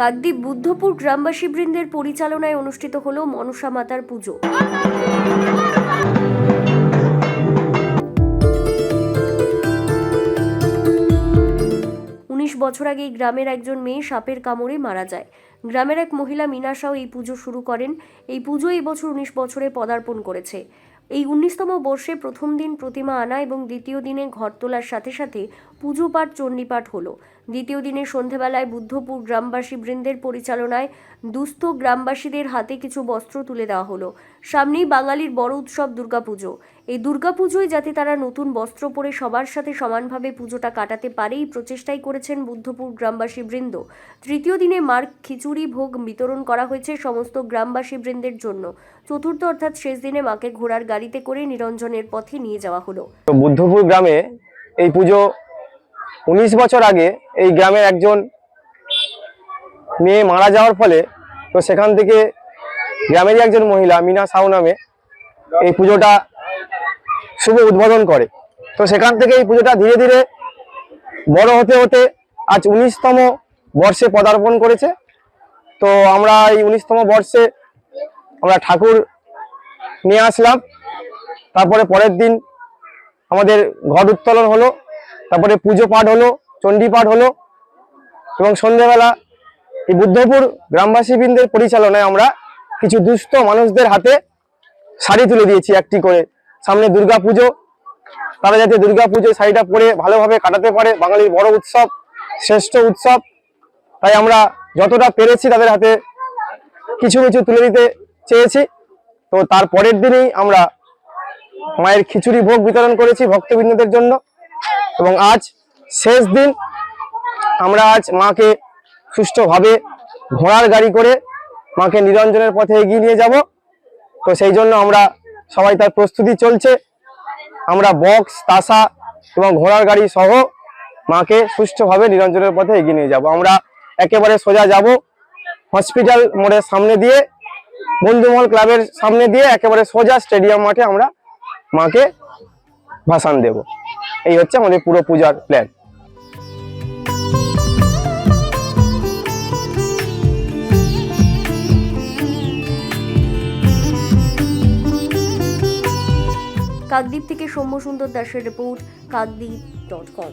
কাকদ্বীপ বুদ্ধপুর গ্রামবাসী বৃন্দের পরিচালনায় অনুষ্ঠিত হল মনসা মাতার পুজো। উনিশ বছর আগে এই গ্রামের একজন মেয়ে সাপের কামড়ে মারা যায়। গ্রামের এক মহিলা মিনাশাও এই পুজো শুরু করেন। এই পুজো এই বছর উনিশ বছরে পদার্পণ করেছে। এই উনিশতম বর্ষে প্রথম দিন প্রতিমা আনা এবং দ্বিতীয় দিনে ঘর তোলার সাথে সাথে পুজো পাঠ চণ্ডীপাঠ হলো। দ্বিতীয় দিনে সন্ধেবেলায় বুদ্ধপুর গ্রামবাসী বৃন্দের পরিচালনায় দুস্থ গ্রামবাসীদের হাতে কিছু বস্ত্র তুলে দেওয়া হলো। সামনেই বাঙালির বড় উৎসব দুর্গাপুজো। এই দুর্গাপুজোয় যাতে তারা নতুন বস্ত্র পরে সবার সাথে সমানভাবে পুজোটা কাটাতে পারে, এই প্রচেষ্টাই করেছেন বুদ্ধপুর গ্রামবাসী বৃন্দ। তৃতীয় দিনে মার খিচুড়ি ভোগ বিতরণ করা হয়েছে সমস্ত গ্রামবাসী বৃন্দের জন্য। চতুর্থ অর্থাৎ শেষ দিনে মাকে ঘোড়ার গাড়িতে করে নিরঞ্জনের পথে নিয়ে যাওয়া হলো। বুদ্ধপুর গ্রামে এই পুজো উনিশ বছর আগে এই গ্রামের একজন মেয়ে মারা যাওয়ার ফলে তো সেখান থেকে গ্রামেরই একজন মহিলা, মিনা সাউ নামে, এই পুজোটা শুভ উদ্বোধন করে। তো সেখান থেকে এই পুজোটা ধীরে ধীরে বড় হতে হতে আজ উনিশতম বর্ষে পদার্পণ করেছে। তো আমরা এই উনিশতম বর্ষে আমরা ঠাকুর নিয়ে আসলাম। তারপরে পরের দিন আমাদের ঘট উত্তোলন হলো। তারপরে পুজো পাঠ হলো, চণ্ডী পাঠ হলো এবং সন্ধ্যেবেলা এই বুদ্ধপুর গ্রামবাসীবৃন্দের পরিচালনায় আমরা কিছু দুস্থ মানুষদের হাতে শাড়ি তুলে দিয়েছি একটি করে। সামনে দুর্গা পুজো তারা যাতে দুর্গা পুজো শাড়িটা পরে ভালোভাবে কাটাতে পারে, বাঙালির বড় উৎসব, শ্রেষ্ঠ উৎসব। তাই আমরা যতটা পেরেছি তাদের হাতে কিছু কিছু তুলে দিতে চেয়েছি। তো তার পরের দিনই আমরা মায়ের খিচুড়ি ভোগ বিতরণ করেছি ভক্তবৃন্দদের জন্য। এবং আজ শেষ দিন। আমরা আজ মাকে সুষ্ঠুভাবে ঘোড়ার গাড়ি করে মাকে নিরঞ্জনের পথে এগিয়ে নিয়ে যাব। তো সেই জন্য আমরা সবাই তার প্রস্তুতি চলছে। আমরা বক্স, তাসা এবং ঘোড়ার গাড়ি সহ মাকে সুষ্ঠুভাবে নিরঞ্জনের পথে এগিয়ে নিয়ে যাব। আমরা একেবারে সোজা যাব হসপিটাল মোড়ের সামনে দিয়ে, বন্ধুমহল ক্লাবের সামনে দিয়ে একেবারে সোজা স্টেডিয়াম মাঠে আমরা মাকে ভাসান দেব। এই হচ্ছে আমাদের পুরো পূজার প্ল্যান কাকদ্বীপ থেকে সৌম্য সুন্দর দাসের রিপোর্ট কাকদ্বীপ ডট কম